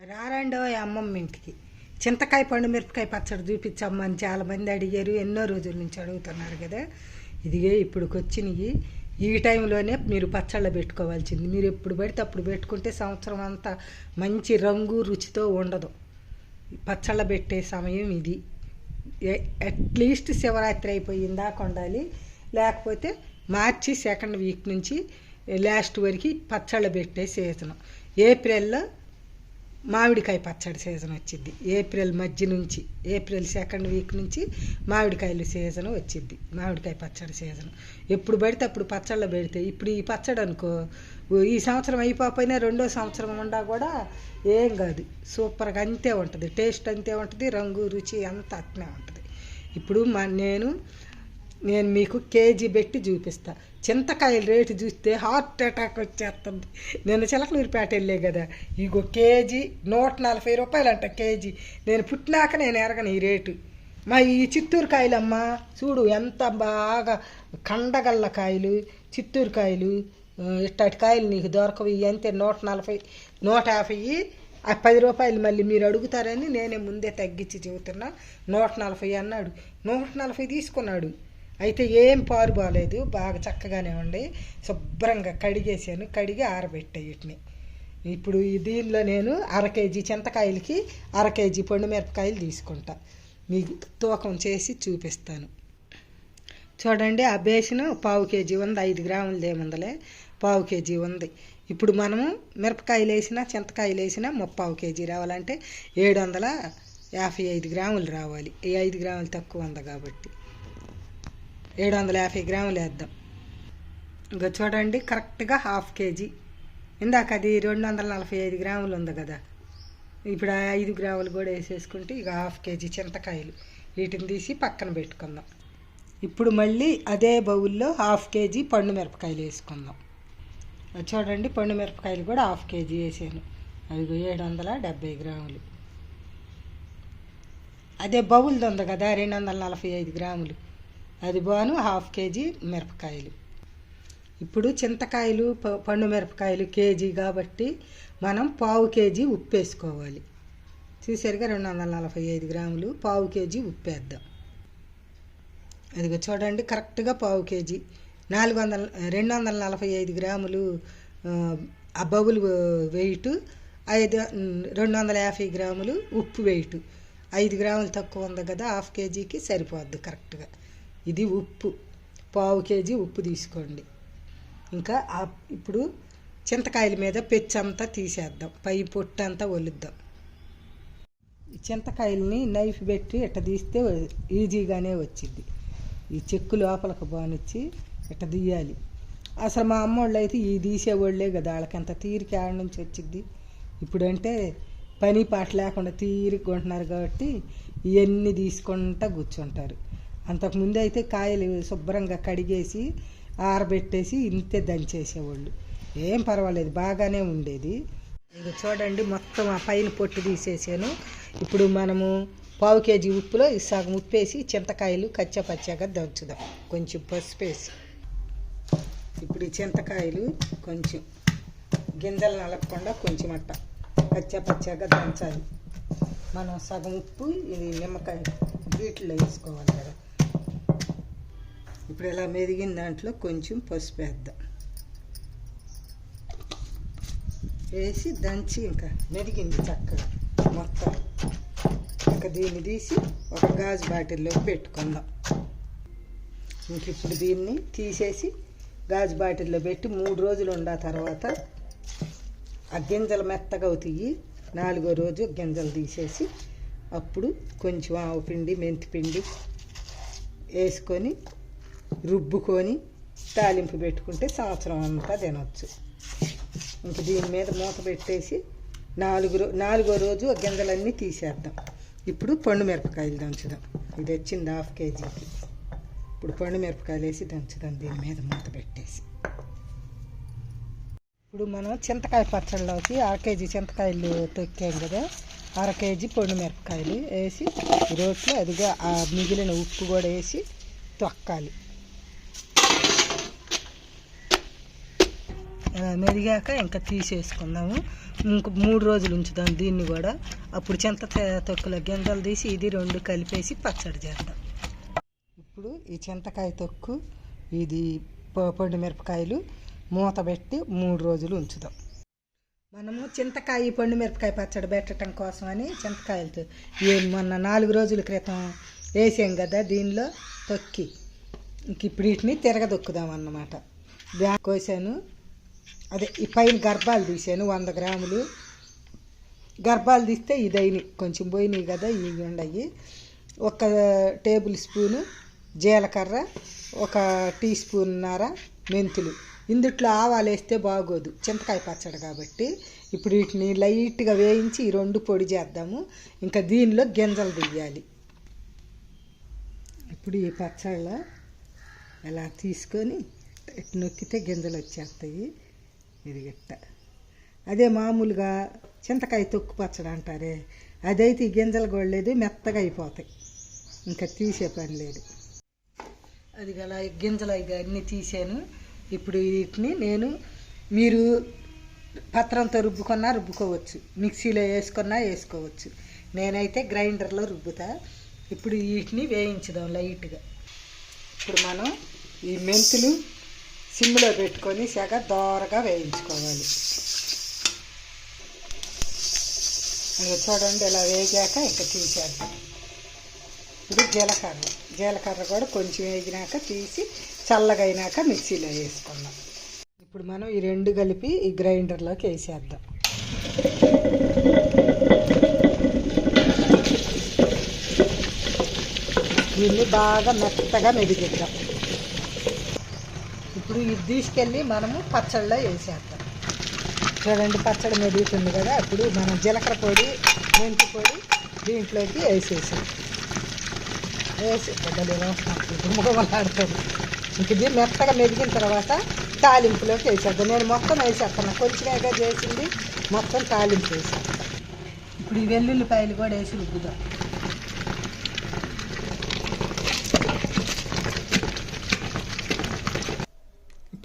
రారండో అమ్మమ్మ ఇంటికి. చింతకాయ పండు మిరపకాయ పచ్చడి చూపించమ్మని చాలామంది అడిగారు. ఎన్నో రోజుల నుంచి అడుగుతున్నారు కదా. ఇదిగే ఇప్పుడుకి వచ్చినాయి. ఈ టైంలోనే మీరు పచ్చళ్ళ పెట్టుకోవాల్సింది. మీరు ఎప్పుడు పడితే అప్పుడు పెట్టుకుంటే సంవత్సరం అంతా మంచి రంగు రుచితో ఉండదు. పచ్చళ్ళ పెట్టే సమయం ఇది. అట్లీస్ట్ శివరాత్రి అయిపోయిందా కొండాలి. లేకపోతే మార్చి సెకండ్ వీక్ నుంచి లాస్ట్ వరకు పచ్చళ్ళ పెట్టే సీజను. ఏప్రిల్లో మామిడికాయ పచ్చడి సీజన్ వచ్చింది. ఏప్రిల్ మధ్య నుంచి ఏప్రిల్ సెకండ్ వీక్ నుంచి మామిడికాయల సీజన్ వచ్చింది. మామిడికాయ పచ్చడి సీజన్. ఎప్పుడు పడితే అప్పుడు పచ్చళ్ళు పెడితే ఇప్పుడు ఈ పచ్చడి అనుకో ఈ సంవత్సరం అయిపోయినా రెండో సంవత్సరం ఉండా కూడా ఏం కాదు. సూపర్గా అంతే ఉంటుంది. టేస్ట్ అంతే ఉంటుంది. రంగు రుచి అంత అట్నే ఉంటుంది. ఇప్పుడు మా నేను నేను మీకు కేజీ పెట్టి చూపిస్తాను చింతకాయల రేటు చూస్తే హార్ట్ అటాక్ వచ్చేస్తుంది. నేను చిలకలూరిపేట వెళ్ళే కదా. ఇగో కేజీ నూట నలభై రూపాయలు అంట కేజీ. నేను పుట్టినాక నేను ఎరగను ఈ రేటు. మా ఈ చిత్తూరు కాయలమ్మా చూడు ఎంత బాగా కండగల్ల కాయలు చిత్తూరు కాయలు ఇట్టాటి కాయలు నీకు దొరకవు. ఇవి అంతే నూట నలభై నూట యాభై. ఆ పది రూపాయలు మళ్ళీ మీరు అడుగుతారని నేనే ముందే తగ్గించి చెబుతున్నా. నూట నలభై అన్నాడు. నూట నలభై తీసుకున్నాడు. అయితే ఏం పారు బాగాలేదు బాగా చక్కగానే ఉండి శుభ్రంగా కడిగేసాను. కడిగి ఆరబెట్టే వీటిని. ఇప్పుడు దీనిలో నేను అర కేజీ చింతకాయలకి అర కేజీ పండు మిరపకాయలు తీసుకుంటా. మీకు తూకం చేసి చూపిస్తాను. చూడండి ఆ బేసిన్ పావు కేజీ ఉంది. ఐదు గ్రాములది ఏముందలే? పావు కేజీ ఉంది. ఇప్పుడు మనము మిరపకాయలు వేసినా చింతకాయలు వేసినా ముప్పావు కేజీ రావాలంటే ఏడు వందల యాభై ఐదు గ్రాములు రావాలి. ఈ ఐదు గ్రాములు తక్కువ ఉంది కాబట్టి. ఏడు వందల యాభై గ్రాములు వేద్దాం. ఇంకా చూడండి కరెక్ట్గా హాఫ్ కేజీ. ఇందాక అది రెండు వందల నలభై ఐదు గ్రాములు ఉంది కదా. ఇప్పుడు ఆ ఐదు గ్రాములు కూడా వేసేసుకుంటే ఇక హాఫ్ కేజీ చింతకాయలు. వీటిని తీసి పక్కన పెట్టుకుందాం. ఇప్పుడు మళ్ళీ అదే బౌల్లో హాఫ్ కేజీ పండు మిరపకాయలు వేసుకుందాం. చూడండి పండు మిరపకాయలు కూడా హాఫ్ కేజీ వేసాను. అవి ఏడు వందల డెబ్బై గ్రాములు. అదే బౌల్ది ఉంది కదా రెండు వందల నలభై ఐదు గ్రాములు. అది బాను హాఫ్ కేజీ మిరపకాయలు. ఇప్పుడు చింతకాయలు ప- పండు మిరపకాయలు కేజీ కాబట్టి మనం పావు కేజీ ఉప్పు వేసుకోవాలి. చూసారుగా రెండు వందల నలభై ఐదు గ్రాములు పావు కేజీ ఉప్పు వేద్దాం. అదిగో చూడండి కరెక్ట్గా పావు కేజీ. నాలుగు వందల రెండు వందల నలభై ఐదు గ్రాములు ఆ, ఆ బౌల్ వెయిట్ ఐదు రెండు వందల యాభై గ్రాములు ఉప్పు వెయిట్. ఐదు గ్రాములు తక్కువ ఉంది కదా హాఫ్ కేజీకి సరిపోద్ది కరెక్ట్గా. ఇది ఉప్పు. పావు కేజీ ఉప్పు తీసుకోండి. ఇంకా ఇప్పుడు చింతకాయల మీద పెచ్చంతా తీసేద్దాం. పై పొట్టు అంతా వలుద్దాం చింతకాయలని నైఫ్ పెట్టి ఇట్ట తీస్తే ఈజీగానే వచ్చింది ఈ చెక్కు లోపలికి బానిచ్చి ఇట్ట తీయాలి. అసలు మా అమ్మోళ్ళు అయితే ఈ తీసేవాళ్ళే కదా. వాళ్ళకంత తీరిక ఆడ నుంచి వచ్చింది ఇప్పుడంటే పని పాట లేకుండా తీరిక కొంటున్నారు కాబట్టి ఇవన్నీ తీసుకుంటా కూర్చుంటారు. అంతకుముందు అయితే కాయలు శుభ్రంగా కడిగేసి ఆరబెట్టేసి ఇంతే దంచేసేవాళ్ళు. ఏం పర్వాలేదు బాగానే ఉండేది. ఇక చూడండి మొత్తం ఆ పైన పొట్టు తీసేసాను. ఇప్పుడు మనము పావు కేజీ ఉప్పులో ఈ సగం ఉప్పు వేసి చింతకాయలు కచ్చపచ్చగా దంచుదాం. కొంచెం పసుపు వేసి. ఇప్పుడు ఈ చింతకాయలు కొంచెం గింజలు నలగకుండా కొంచెం అట్ట కచ్చపచ్చగా దంచాలి. మనం సగం ఉప్పు ఇది నిమ్మకాయ వీటిలో వేసుకోవాలి కదా. ఇప్పుడు ఇలా మెదిగిన దాంట్లో కొంచెం పసుపు వేద్దాం. వేసి దంచి ఇంకా మెదిగింది చక్కగా మొత్తం. ఇంకా దీన్ని తీసి ఒక గాజు బాటిల్లో పెట్టుకుందాం. ఇంక ఇప్పుడు దీన్ని తీసేసి గాజు బాటిల్లో పెట్టి మూడు రోజులు ఉండ తర్వాత ఆ గింజలు మెత్తగా అవుతాయి. నాలుగో రోజు గింజలు తీసేసి అప్పుడు కొంచెం ఆవు పిండి మెంతి పిండి వేసుకొని రుబ్బుకొని తాలింపు పెట్టుకుంటే సంవత్సరం అంతా తినొచ్చు. ఇంక దీని మీద మూత పెట్టేసి నాలుగు రో నాలుగో రోజు గింజలన్నీ తీసేద్దాం. ఇప్పుడు పండు మిరపకాయలు దంచుదాం. ఇది వచ్చింది హాఫ్ కేజీకి ఇప్పుడు పండు మిరపకాయలు వేసి దంచుదాం దీని మీద మూత పెట్టేసి. ఇప్పుడు మనం చింతకాయ పచ్చళ్ళలోకి అర కేజీ చింతకాయలు తొక్కాం కదా. అర కేజీ పండు మిరపకాయలు వేసి రోట్లో అదిగా ఆ మిగిలిన ఉప్పు కూడా వేసి తొక్కాలి. మెరిగాక ఇంకా తీసేసుకుందాము ఇంక మూడు రోజులు ఉంచుదాం దీన్ని కూడా. అప్పుడు చింత తే- తొక్కుల గింజలు తీసి ఇది రెండు కలిపేసి పచ్చడి చేద్దాం. ఇప్పుడు ఈ చింతకాయ తొక్కు ఇది పండు పొడి మిరపకాయలు మూత పెట్టి మూడు రోజులు ఉంచుదాం. మనము చింతకాయ పండు మిరపకాయ పచ్చడి పెట్టడం కోసమని చింతకాయలతో ఏ మొన్న నాలుగు రోజుల క్రితం వేసాం కదా దీనిలో తొక్కి. ఇంక ఇప్పుడు వీటిని తిరగదొక్కుదాం అన్నమాట. బ్యా కోసాను. అదే ఈ పైన గర్భాలు తీసాను వంద గ్రాములు. గర్భాలు తీస్తే ఇదైనవి కొంచెం పోయినాయి కదా ఇవి ఉండయి. ఒక టేబుల్ స్పూను జీలకర్ర ఒక టీ స్పూన్ నర మెంతులు. ఇందుట్లో ఆవాలు వేస్తే బాగోదు చింతకాయ పచ్చడి కాబట్టి. ఇప్పుడు వీటిని లైట్గా వేయించి ఈ రెండు పొడి చేద్దాము. ఇంకా దీనిలో గింజలు తీయాలి. ఇప్పుడు ఈ పచ్చళ్ళ ఇలా తీసుకొని ఇటు నొక్కితే గింజలు వచ్చేస్తాయి. ఇది గిట్ట అదే మామూలుగా చింతకాయ తొక్కు పచ్చడి అంటారే అదైతే ఈ గింజలు కొడలేదు మెత్తగా అయిపోతాయి. ఇంకా తీసే పని లేదు. అది అలా గింజలు ఇక అన్నీ తీసాను. ఇప్పుడు వీటిని నేను మీరు పత్రంతో రుబ్బుకున్నా రుబ్బుకోవచ్చు. మిక్సీలో వేసుకున్నా వేసుకోవచ్చు. నేనైతే గ్రైండర్లో రుబ్బుతా. ఇప్పుడు వీటిని వేయించుదాం లైట్గా. ఇప్పుడు మనం ఈ మెంతులు సిమ్లో పెట్టుకొని సెగ దోరగా వేయించుకోవాలి. ఇంకా చూడండి ఇలా వేగాక ఇంకా తీసేద్దాం. ఇప్పుడు జీలకర్ర. జీలకర్ర కూడా కొంచెం వేగినాక తీసి చల్లగా అయినాక మిక్సీలో వేసుకుందాం. ఇప్పుడు మనం ఈ రెండు కలిపి ఈ గ్రైండర్లోకి వేసేద్దాం. దీన్ని బాగా మెత్తగా మెదిగిద్దాం. ఇప్పుడు ఇది తీసుకెళ్ళి మనము పచ్చళ్ళలో వేసేస్తాం చూడండి పచ్చడి మెదుగుతుంది కదా అప్పుడు మనం జీలకర్ర పొడి మెంతి పొడి దీంట్లోకి వేసేసాం వేసి ముగమలాడుతుంది ఇంక ఇది మెత్తగా మెదిగిన తర్వాత తాలింపులోకి వేసేద్దాం. నేను మొత్తం వేసేస్తాను. కొంచెమేగా చేసింది మొత్తం తాలింపు వేసేస్తాను. ఇప్పుడు ఈ వెల్లుల్లిపాయలు కూడా వేసి రుబ్బుదాం.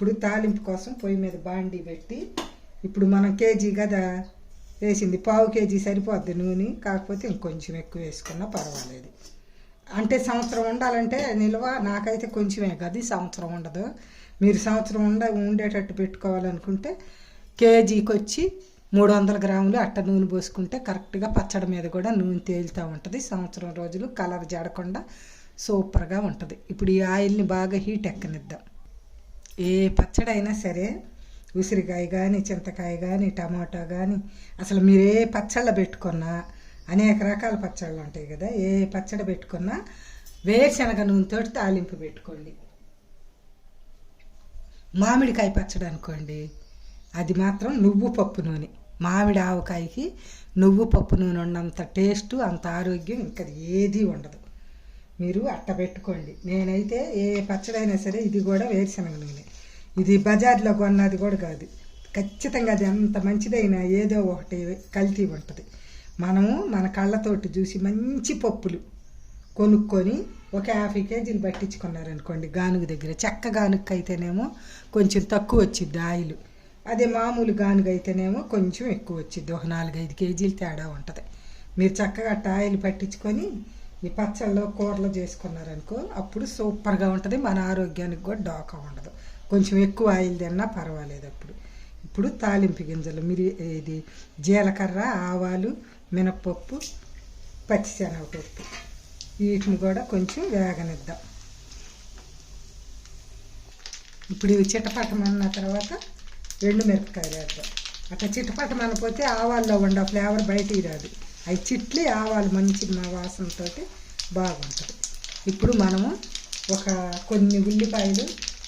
ఇప్పుడు తాలింపు కోసం పొయ్యి మీద బాండి పెట్టి ఇప్పుడు మనం కేజీ కదా వేసింది పావు కేజీ సరిపోద్ది నూనె కాకపోతే ఇంకొంచెం ఎక్కువ వేసుకున్నా పర్వాలేదు. అంటే సంవత్సరం ఉండాలంటే నిల్వ నాకైతే కొంచెమే కదా సంవత్సరం ఉండదు. మీరు సంవత్సరం ఉండ ఉండేటట్టు పెట్టుకోవాలనుకుంటే కేజీకి వచ్చి మూడు వందల గ్రాములు అట్ట నూనె పోసుకుంటే కరెక్ట్గా పచ్చడి మీద కూడా నూనె తేలుతూ ఉంటుంది. సంవత్సరం రోజులు కలర్ జడకుండా సూపర్గా ఉంటుంది. ఇప్పుడు ఈ ఆయిల్ని బాగా హీట్ ఎక్కనిద్దాం. ఏ పచ్చడి అయినా సరే ఉసిరికాయ కానీ చింతకాయ కానీ టమాటా కానీ అసలు మీరే పచ్చళ్ళ పెట్టుకున్నా అనేక రకాల పచ్చళ్ళు ఉంటాయి కదా ఏ పచ్చడి పెట్టుకున్నా వేరుశనగ నూనెతో తాలింపు పెట్టుకోండి. మామిడికాయ పచ్చడి అనుకోండి అది మాత్రం నువ్వు పప్పు నూనె. మామిడి ఆవకాయకి నువ్వు పప్పు నూనె ఉన్నంత టేస్ట్ అంత ఆరోగ్యం ఇంకా ఏది ఉండదు. మీరు అట్ట పెట్టుకోండి. నేనైతే ఏ పచ్చడైనా సరే ఇది కూడా వేరుశనగ నూనె. ఇది బజార్లో కొన్నది కూడా కాదు. ఖచ్చితంగా అది ఎంత మంచిదైనా ఏదో ఒకటి కల్తీ ఉంటుంది. మనము మన కళ్ళతోటి చూసి మంచి పప్పులు కొనుక్కొని ఒక యాభై కేజీలు పట్టించుకున్నారనుకోండి గానుగ దగ్గర. చెక్క గానుగ అయితేనేమో కొంచెం తక్కువ వచ్చిద్ది ఆయిల్. అదే మామూలు గానుగ అయితేనేమో కొంచెం ఎక్కువ వచ్చింది ఒక నాలుగైదు కేజీలు తేడా ఉంటుంది. మీరు చక్కగా అట్ట ఆయిల్ పట్టించుకొని ఈ పచ్చళ్ళు కూరలు చేసుకున్నారనుకో అప్పుడు సూపర్గా ఉంటుంది మన ఆరోగ్యానికి కూడా డోకా ఉండదు. కొంచెం ఎక్కువ ఆయిల్ తిన్నా పర్వాలేదు అప్పుడు. ఇప్పుడు తాలింపు గింజలు మిరి ఇది జీలకర్ర ఆవాలు మినప్పప్పు పచ్చిశనగపప్పు. వీటిని కూడా కొంచెం వేగనిద్దాం. ఇప్పుడు ఇవి చిటపటమన్న తర్వాత ఎండు మిరపకాయలు వేద్దాం. అట్లా చిటపటమనపోతే ఆవాల్లో ఉండే ఫ్లేవర్ బయటికి రాదు. అవి చిట్లి ఆవాలు మంచి మా వాసనతో బాగుంటుంది. ఇప్పుడు మనము ఒక కొన్ని ఉల్లిపాయలు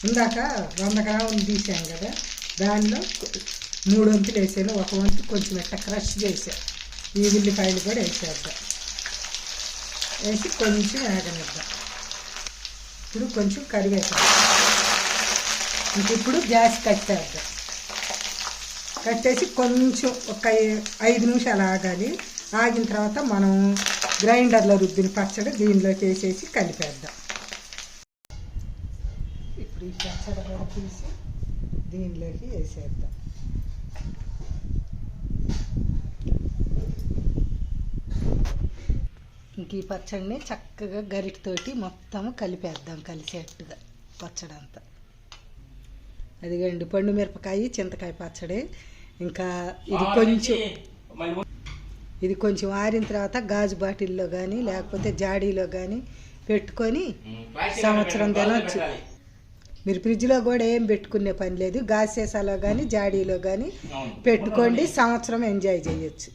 ఇందాక వంద గ్రాములు తీసాం కదా దానిలో మూడు వంతులు వేసాను ఒక వంతు కొంచెం ఎట్ట క్రష్ చేసాను ఈ ఉల్లిపాయలు కూడా వేసేద్దాం. వేసి కొంచెం వేగనిద్దాం. ఇప్పుడు కొంచెం కరివేపాకు. ఇంక ఇప్పుడు గ్యాస్ కట్టేద్దాం కట్టేసి కొంచెం ఒక ఐదు నిమిషాలు ఆగాలి. ఆగిన తర్వాత మనం గ్రైండర్లో రుబ్బిన పచ్చడి దీనిలోకి వేసేసి కలిపేద్దాం. ఇప్పుడు ఈ పచ్చడి కూడా తీసి దీనిలోకి వేసేద్దాం. ఇంక ఈ పచ్చడిని చక్కగా గరిటతోటి మొత్తం కలిపేద్దాం కలిసేట్టుగా పచ్చడి అంతా. అదిగండి పండు మిరపకాయ చింతకాయ పచ్చడి. ఇంకా ఇది కొంచెం ఇది కొంచెం ఆరిన తర్వాత గాజు బాటిల్లో కానీ లేకపోతే జాడీలో కానీ పెట్టుకొని సంవత్సరం తినొచ్చు మీరు ఫ్రిడ్జ్లో కూడా ఏం పెట్టుకునే పని లేదు. గాజు సీసాలో కానీ జాడీలో కానీ పెట్టుకోండి సంవత్సరం ఎంజాయ్ చేయొచ్చు.